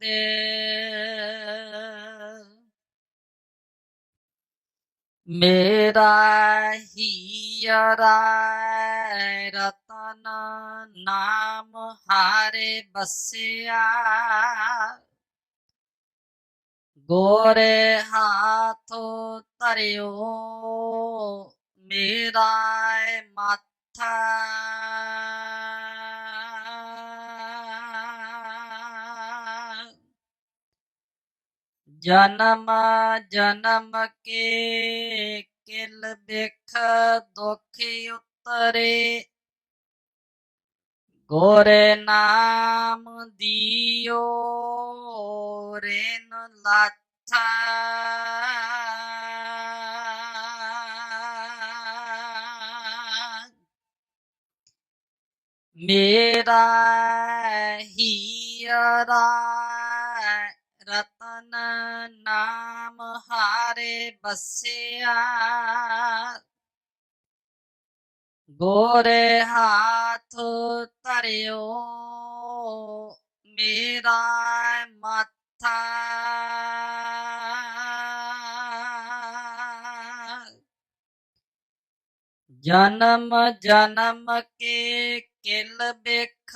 दे मेरा हीरा रतन नाम हारे बसिया। गोरे हाथों तरियो मेरा माथा। जन्म जन्म के किल देख दुखी उतरे गोरे नाम दियो रेन लाथा मेरा हियरा मन नाम हारे बसिया। गोरे हाथ तरियो, मेरा माथा। जन्म जन्म के किल बिख,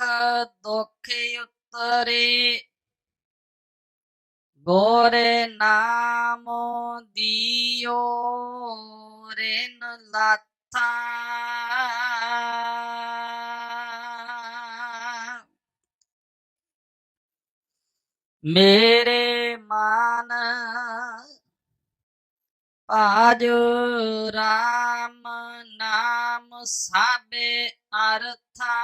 दुख उतरी ਗੋਰੇ ਨਾਮ ਦਿਓ ਰੇਨ ਲਾਥਾ। ਮੇਰੇ ਮਨ ਭਾਜ ਰਾਮ ਨਾਮ ਸਾਬੇ ਅਰਥਾ।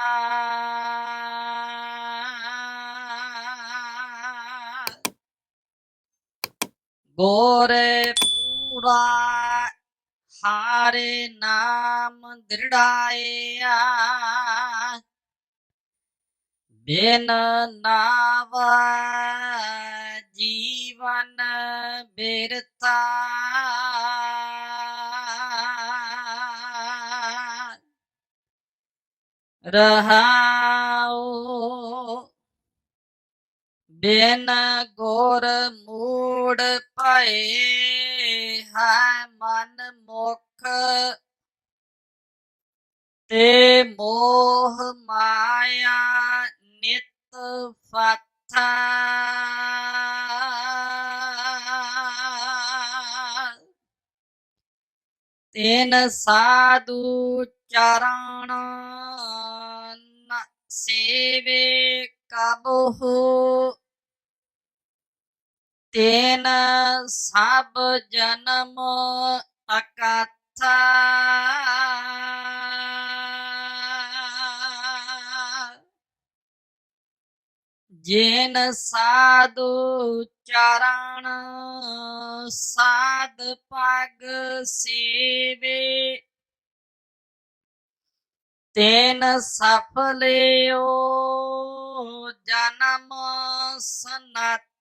ਗੋਰੇ ਪੂਰਾ ਹਾਰੇ ਨਾਮ ਦ੍ਰਿੜਾਇਆ। ਬਿਨ ਨਾਵਾ ਜੀਵਨ ਬਿਰਤਾ। ਰਹਾਉ ਬਿਨ ਗੋਰ ਮੂੜ ਭਏ ਹੈ ਮਨ ਮੁਖ, ਤੇ ਮੋਹ ਮਾਇਆ ਨਿਤ ਫਾਥਾ ਤੈਨ ਸਾਧੂ ਚਰਣ ਸੇਵੇ ਕਬਹੂ ਤੈਨ ਸਭ ਜਨਮ ਅਕਾਥਾ। ਜੇਨ ਸਾਧੂ ਚਰਨ ਸਾਧ ਪਗ ਸੇਵੇ। ਤੈਨ ਸਫਲਿਓ ਜਨਮ ਸਨਤਾ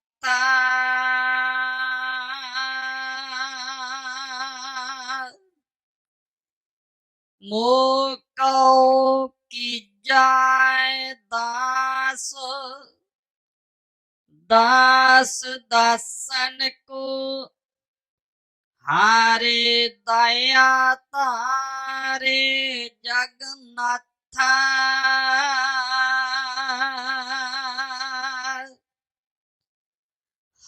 mô câu kỳ giai das दास दासन को हारे दया तारे जगन्नाथ।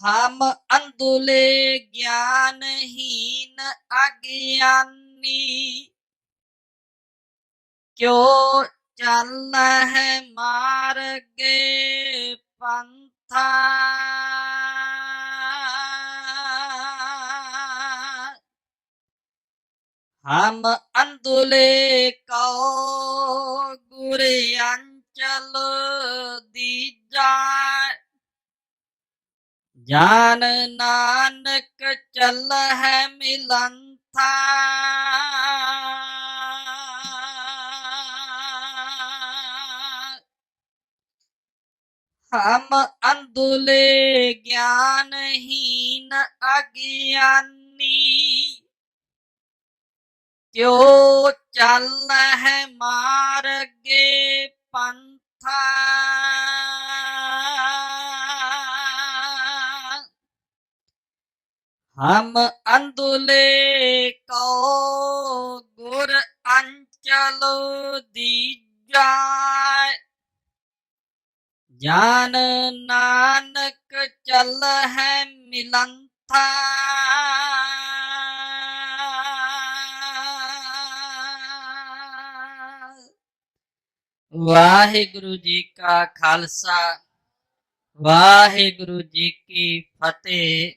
हम अंधुले ज्ञानहीन अज्ञानी। क्यों चल है गे पंथा? हम अंधुले को गुरे अंचल दीजा। ज्ञान नानक चल है मिलन था हम अंधुले ज्ञानहीन अज्ञानी। क्यों चल है मार्गे पंथा? ਹਮ ਅੰਦੁਲੇ ਕਉ ਗੁਰ ਅੰਚਲ ਦੀਜਾ ਜਾਨ ਨਾਨਕ ਚੱਲ ਹੈ ਮਿਲੰਥਾ ਵਾਹਿਗੁਰੂ ਜੀ ਕਾ ਖਾਲਸਾ ਵਾਹਿਗੁਰੂ ਜੀ ਕੀ ਫਤਿਹ